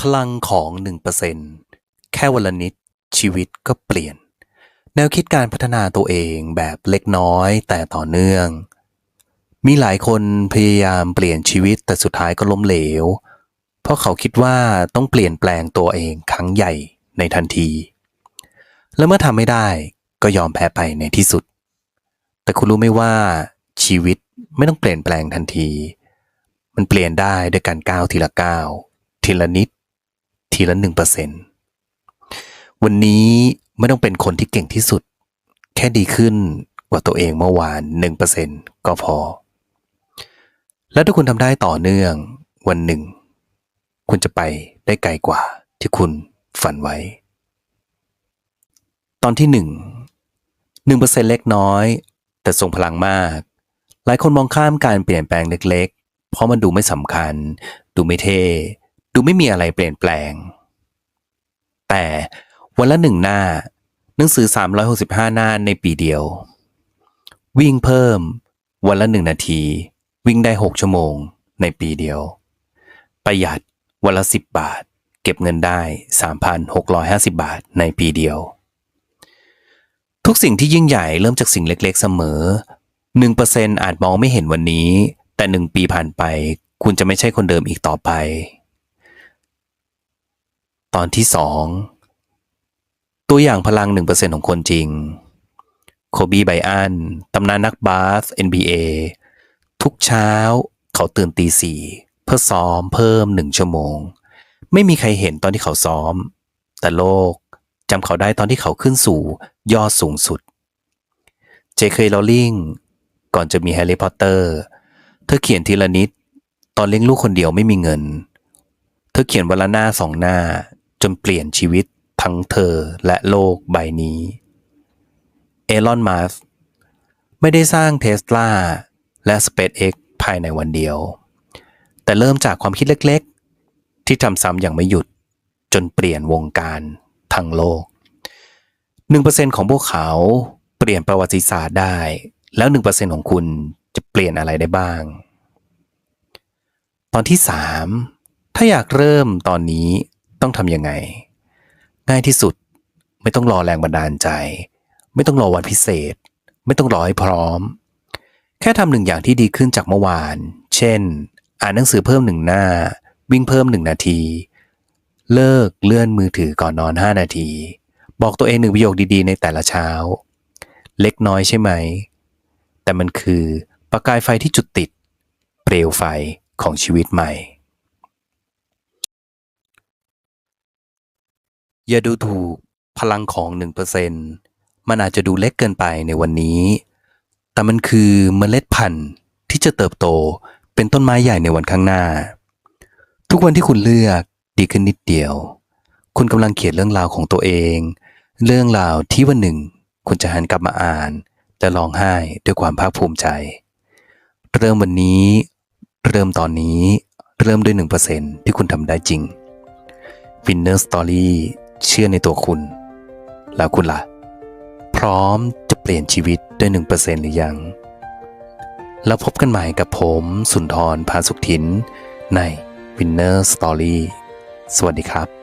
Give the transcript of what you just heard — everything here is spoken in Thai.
พลังของ 1%แค่วันละนิดชีวิตก็เปลี่ยน แนวคิดการพัฒนาตัวเองแบบเล็กน้อยแต่ต่อเนื่อง มีหลายคนพยายามเปลี่ยนชีวิตแต่สุดท้ายก็ล้มเหลว เพราะเขาคิดว่าต้องเปลี่ยนแปลงตัวเองครั้งใหญ่ในทันที และเมื่อทำไม่ได้ก็ยอมแพ้ไปในที่สุด แต่คุณรู้ไหมว่า ชีวิตไม่ต้องเปลี่ยนแปลงทันที มันเปลี่ยนได้ด้วยการก้าวทีละก้าวทีละนิด ทีละหนึ่งเปอร์เซ็นวันนี้ไม่ต้องเป็นคนที่เก่งที่สุด แค่ดีขึ้นกว่าตัวเองเมื่อวานหนึ่งเปอร์เซ็นก็พอ และถ้าคุณทำได้ต่อเนื่องวันหนึ่ง คุณจะไปได้ไกลกว่าที่คุณฝันไว้ ตอนที่หนึ่งหนึ่งเปอร์เซ็นเล็กน้อย แต่ทรงพลังมาก หลายคนมองข้ามการเปลี่ยนแปลงเล็ก ๆ เพราะมันดูไม่สำคัญ ดูไม่เท่ ดูไม่มีอะไรเปลี่ยนแปลง แต่วันละหนึ่งหน้า หนังสือ 365 หน้าในปีเดียว วิ่งเพิ่ม วันละหนึ่งนาที วิ่งได้ 6 ชั่วโมง ในปีเดียว ประหยัดวันละ 10 บาท เก็บเงินได้ 3,650 บาทในปีเดียว ทุกสิ่งที่ยิ่งใหญ่เริ่มจากสิ่งเล็กๆเสมอ 1%อาจมองไม่เห็นวันนี้ แต่หนึ่งปีผ่านไป คุณจะไม่ใช่คนเดิมอีกต่อไป ตอนที่สองตัวอย่างพลัง 1%ของคนจริง โคบีไบอันตำนานนักบาส NBA ทุกเช้าเขาตื่นตีสี่เพื่อซ้อมเพิ่มหนึ่งชั่วโมง ไม่มีใครเห็นตอนที่เขาซ้อม แต่โลกจำเขาได้ตอนที่เขาขึ้นสู่ยอดสูงสุด เจเคยลอลิงก่อนจะมีแฮร์รี่พอตเตอร์ เธอเขียนทีละนิด ตอนเลี้ยงลูกคนเดียวไม่มีเงิน เธอเขียนวันละหน้าสองหน้า จนเปลี่ยนชีวิตทั้งเธอและโลกใบนี้ เอลอนมัสไม่ได้สร้างเทสลาและ SpaceX ภายในวันเดียว แต่เริ่มจากความคิดเล็กๆ ที่ทำซ้ำอย่างไม่หยุดจนเปลี่ยนวงการทั้งโลก 1%ของพวกเขาเปลี่ยนประวัติศาสตร์ได้ แล้ว 1%ของคุณจะเปลี่ยนอะไรได้บ้าง ตอนที่ 3 ถ้าอยากเริ่มตอนนี้ ต้องทำยังไง ง่ายที่สุดไม่ต้องรอแรงบันดาลใจ ไม่ต้องรอวันพิเศษ ไม่ต้องรอให้พร้อม แค่ทำหนึ่งอย่างที่ดีขึ้นจากเมื่อวาน เช่น อ่านหนังสือเพิ่มหนึ่งหน้า วิ่งเพิ่มหนึ่งนาที เลิกเลื่อนมือถือก่อนนอน 5 นาที บอกตัวเองหนึ่งประโยคดีๆ ในแต่ละเช้า เล็กน้อยใช่ไหม แต่มันคือประกายไฟที่จุดติด เปลวไฟของชีวิตใหม่ อย่าดูถูกพลังของ1%มันอาจจะดูเล็กเกินไปในวันนี้ แต่มันคือเมล็ดพันธุ์ที่จะเติบโตเป็นต้นไม้ใหญ่ในวันข้างหน้า ทุกวันที่คุณเลือกดีขึ้นนิดเดียว คุณกำลังเขียนเรื่องราวของตัวเอง เรื่องราวที่วันหนึ่ง คุณจะหันกลับมาอ่าน และร้องไห้ด้วยความภาคภูมิใจ เริ่มวันนี้ เริ่มตอนนี้ เริ่มด้วย1%ที่คุณทำได้จริง Winner Story เชื่อในตัวคุณ แล้วคุณล่ะ พร้อมจะเปลี่ยนชีวิตด้วย1%หรือยัง แล้วพบกันใหม่กับผมสุนทรพาสุขถิน ใน Winner Story สวัสดีครับ